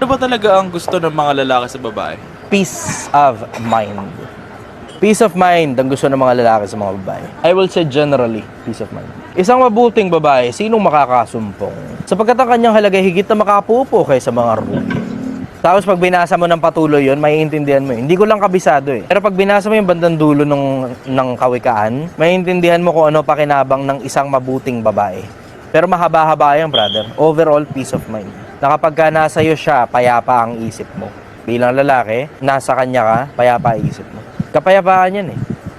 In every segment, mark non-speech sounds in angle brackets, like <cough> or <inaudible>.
Ano ba talaga ang gusto ng mga lalaki sa babae? Peace of mind. Peace of mind ang gusto ng mga lalaki sa mga babae. I will say generally, peace of mind. Isang mabuting babae, sinong makakasumpong? Sapagkat ang kanyang halagay higit na makapupo kaysa mga ruby. Tapos pag binasa mo ng patuloy yon, maiintindihan mo yun. Hindi ko lang kabisado eh. Pero pag binasa mo yung bandang dulo nung, ng kawikaan, maiintindihan mo kung ano pakinabang ng isang mabuting babae. Pero mahaba-haba yan, brother. Overall, peace of mind. Na kapag ka nasa iyo siya, payapa ang isip mo. Bilang lalaki, nasa kanya ka, payapa ang isip mo. Kapayapaan yan eh.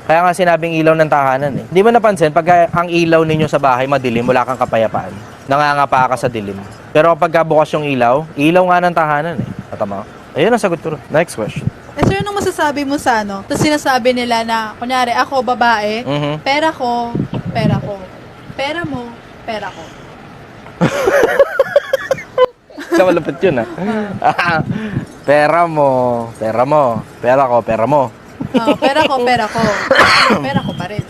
Kaya nga sinabing ilaw ng tahanan eh. Di mo napansin, pag ang ilaw ninyo sa bahay madilim, wala kang kapayapaan. Nangangapa ka sa dilim. Pero kapag bukas yung ilaw, ilaw nga ng tahanan eh. Tama. Ayun ang sagot ko. Next question. Eh, sir, anong masasabi mo sa ano? Tapos sinasabi nila na, kunyari, ako babae, Mhm. pera ko, pera ko. Pera mo, pera ko. <laughs> Sa malapit yun ah. <laughs> pera mo, pera mo, pera ko, pera mo. Ah, pera ko, pera ko. pera ko pa rin.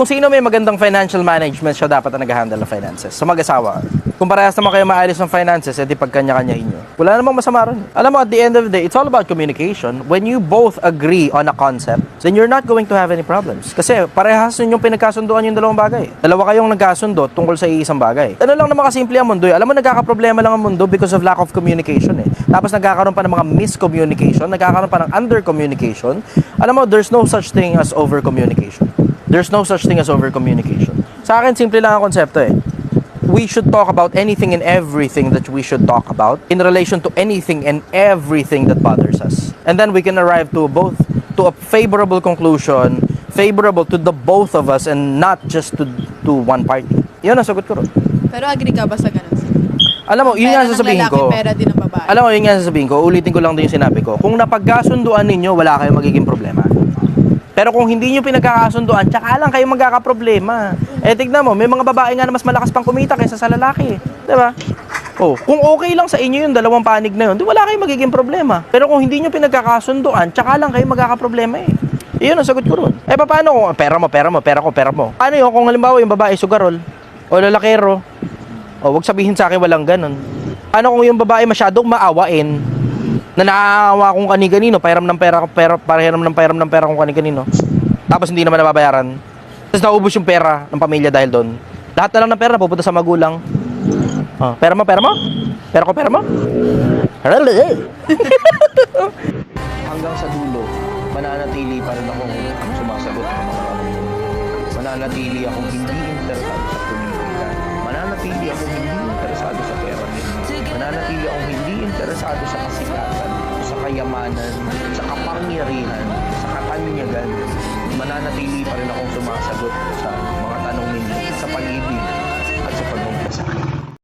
Kung sino may magandang financial management, siya dapat ang nag-handle ng finances. Sa mag-asawa, kung parehas naman kayo maayos ng finances, edi pagkanya-kanyahin nyo. Wala namang masama ron. Alam mo, at the end of the day, it's all about communication. When you both agree on a concept, then you're not going to have any problems. Kasi parehas ninyong pinagkasunduan yung dalawang bagay. Dalawa kayong nagkasundo tungkol sa iisang bagay. Ano lang naman kasimple ang mundo eh. Alam mo, nagkakaproblema lang ang mundo because of lack of communication eh. Tapos nagkakaroon pa ng mga miscommunication, nagkakaroon pa ng under-communication. Alam mo, there's no such thing as over-communication. There's no such thing as over-communication. Sa akin, simple lang ang konsepto eh. We should talk about anything and everything that we should talk about in relation to anything and everything that bothers us. And then we can arrive to both to a favorable conclusion, favorable to the both of us and not just to to one party. Yun ang sagot ko ron. Pero agree ka ba sa ganun? Alam mo, yun nga ng sasabihin lalaki, ko. Pera din ng babae. Alam mo, yun nga sasabihin ko, ulitin ko lang din yung sinabi ko. Kung napagkasunduan ninyo, wala kayong magiging problema. Pero kung hindi nyo pinagkakasunduan, tsaka lang kayo magkakaproblema. Eh, tignan mo, may mga babae nga na mas malakas pang kumita kaysa sa lalaki. Di ba? Oh, kung okay lang sa inyo yung dalawang panig na yun, di wala kayong magiging problema. Pero kung hindi nyo pinagkakasunduan, tsaka lang kayo magkakaproblema eh. Iyon ang sagot ko ron. Eh, paano kung pera mo, pera mo, pera ko, pera mo? Paano yun kung halimbawa yung babae sugarol o lalakero? O, wag sabihin sa akin walang ganun. Ano kung yung babae masyadong maawain na naaawa kung kani-kanino, pairam ng pera, pera, pahiram ng pairam ng pera kung kani-kanino. Tapos hindi naman nababayaran. Tapos naubos yung pera ng pamilya dahil doon. Lahat na lang ng pera pupunta sa magulang. Oh, pera mo, pera mo? Pera ko, pera mo? <laughs> Hanggang sa dulo, mananatili pa rin akong sumasagot ng mga. Mananatili akong hindi interesado interesado sa kasikatan, sa kayamanan, sa kapangyarihan, sa katanyagan, mananatili pa rin akong sumasagot sa mga tanong ninyo sa pag-ibig